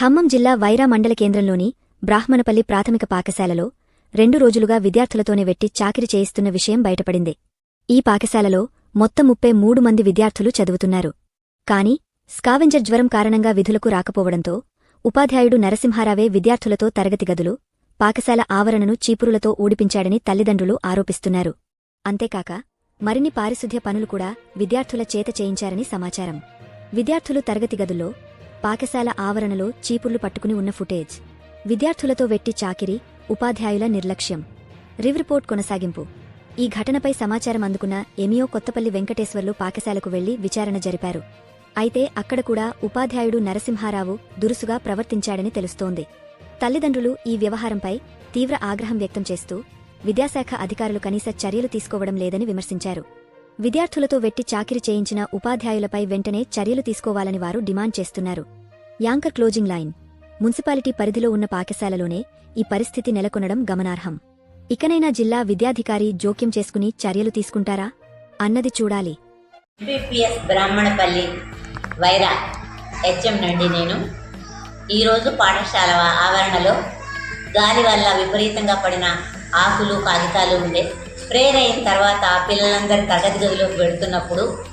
ఖమ్మం జిల్లా వైరా మండల కేంద్రంలోని బ్రాహ్మణపల్లి ప్రాథమిక పాఠశాలలో రెండు రోజులుగా విద్యార్థులతోనే వెట్టి చాకిరి చేయిస్తున్న విషయం బయటపడింది. ఈ పాఠశాలలో మొత్తం ముప్పై మూడు మంది విద్యార్థులు చదువుతున్నారు. కాని స్కావెంజర్ జ్వరం కారణంగా విధులకు రాకపోవడంతో ఉపాధ్యాయుడు నరసింహారావే విద్యార్థులతో తరగతి గదులు పాఠశాల ఆవరణను చీపురులతో ఊడిపించాడని తల్లిదండ్రులు ఆరోపిస్తున్నారు. అంతేకాక మరిన్ని పారిశుధ్య పనులు కూడా విద్యార్థుల చేత చేయించారని సమాచారం. విద్యార్థులు తరగతి గదుల్లో పాఠశాల ఆవరణలో చీపుర్లు పట్టుకుని ఉన్న ఫుటేజ్. విద్యార్థులతో వెట్టి చాకిరి ఉపాధ్యాయుల నిర్లక్ష్యం. రివ్ రిపోర్ట్ కొనసాగింపు. ఈ ఘటనపై సమాచారం అందుకున్న ఎమియో కొత్తపల్లి వెంకటేశ్వర్లు పాఠశాలకు వెళ్ళి విచారణ జరిపారు. అయితే అక్కడ కూడా ఉపాధ్యాయుడు నరసింహారావు దురుసుగా ప్రవర్తించాడని తెలుస్తోంది. తల్లిదండ్రులు ఈ వ్యవహారంపై తీవ్ర ఆగ్రహం వ్యక్తం చేస్తూ విద్యాశాఖ అధికారులు కనీస చర్యలు తీసుకోవడం లేదని విమర్శించారు. విద్యార్థులతో వెట్టి చాకిరి చేయించిన ఉపాధ్యాయులపై వెంటనే చర్యలు తీసుకోవాలని వారు డిమాండ్ చేస్తున్నారు. Anchor closing line. మున్సిపాలిటీ పరిధిలో ఉన్న పాఠశాలలోనే ఈ పరిస్థితి నెలకొనడం గమనార్హం. ఇకనైనా జిల్లా విద్యాధికారి జోక్యం చేసుకుని చర్యలు తీసుకుంటారా? అన్నది చూడాలి. ఎంపీపీఎస్ బ్రాహ్మణపల్లి వైరా హెచ్ఎం నుండి నేను. ఈరోజు పాఠశాల ఆవరణలో గాలి వల్ల విపరీతంగా పడిన ఆకులు కాగితాలు ఉండే ప్రేయర్ అయిన తర్వాత పిల్లలందరి తరగతి గదిలోకి వెళుతున్నప్పుడు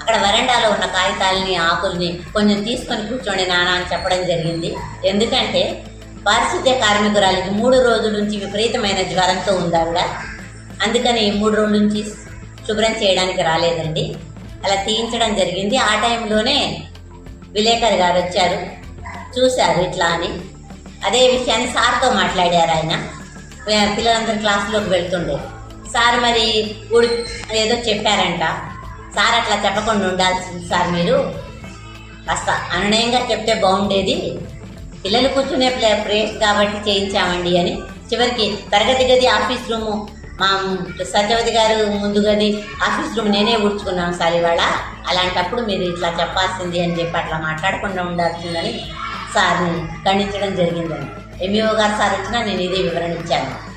అక్కడ వరండాలో ఉన్న కాగితాలని ఆకుల్ని కొంచెం తీసుకొని కూర్చోండి నానా అని చెప్పడం జరిగింది. ఎందుకంటే పారిశుద్ధ్య కార్మికురాలికి మూడు రోజుల నుంచి విపరీతమైన జ్వరంతో ఉంది ఆవిడ. అందుకని ఈ మూడు రోజుల నుంచి శుభ్రం చేయడానికి రాలేదండి. అలా తీయించడం జరిగింది. ఆ టైంలోనే విలేకరి గారు వచ్చారు. చూశారు ఇట్లా అని. అదే విషయాన్ని సార్తో మాట్లాడారు ఆయన. పిల్లలందరూ క్లాసులోకి వెళ్తుండే. సార్ మరి ఉడి ఏదో చెప్పారంట. సార్ అట్లా చెప్పకుండా ఉండాల్సింది సార్ మీరు. కాస్త అనునయంగా చెప్తే బాగుండేది. పిల్లలు కూర్చునే ప్లే ప్రేస్ కాబట్టి చేయించామండి అని చివరికి తరగతి గది ఆఫీస్ రూము మా సత్యవతి గారు ముందు గది ఆఫీస్ రూమ్ నేనే ఊడ్చుకున్నాను సార్ ఇవాళ. అలాంటప్పుడు మీరు ఇట్లా చెప్పాల్సింది అని చెప్పి అట్లా మాట్లాడకుండా ఉండాల్సిందని సార్ని ఖండించడం జరిగిందండి. ఎంఈఓ గారు సార్ వచ్చినా నేను ఇదే వివరణ ఇచ్చాను.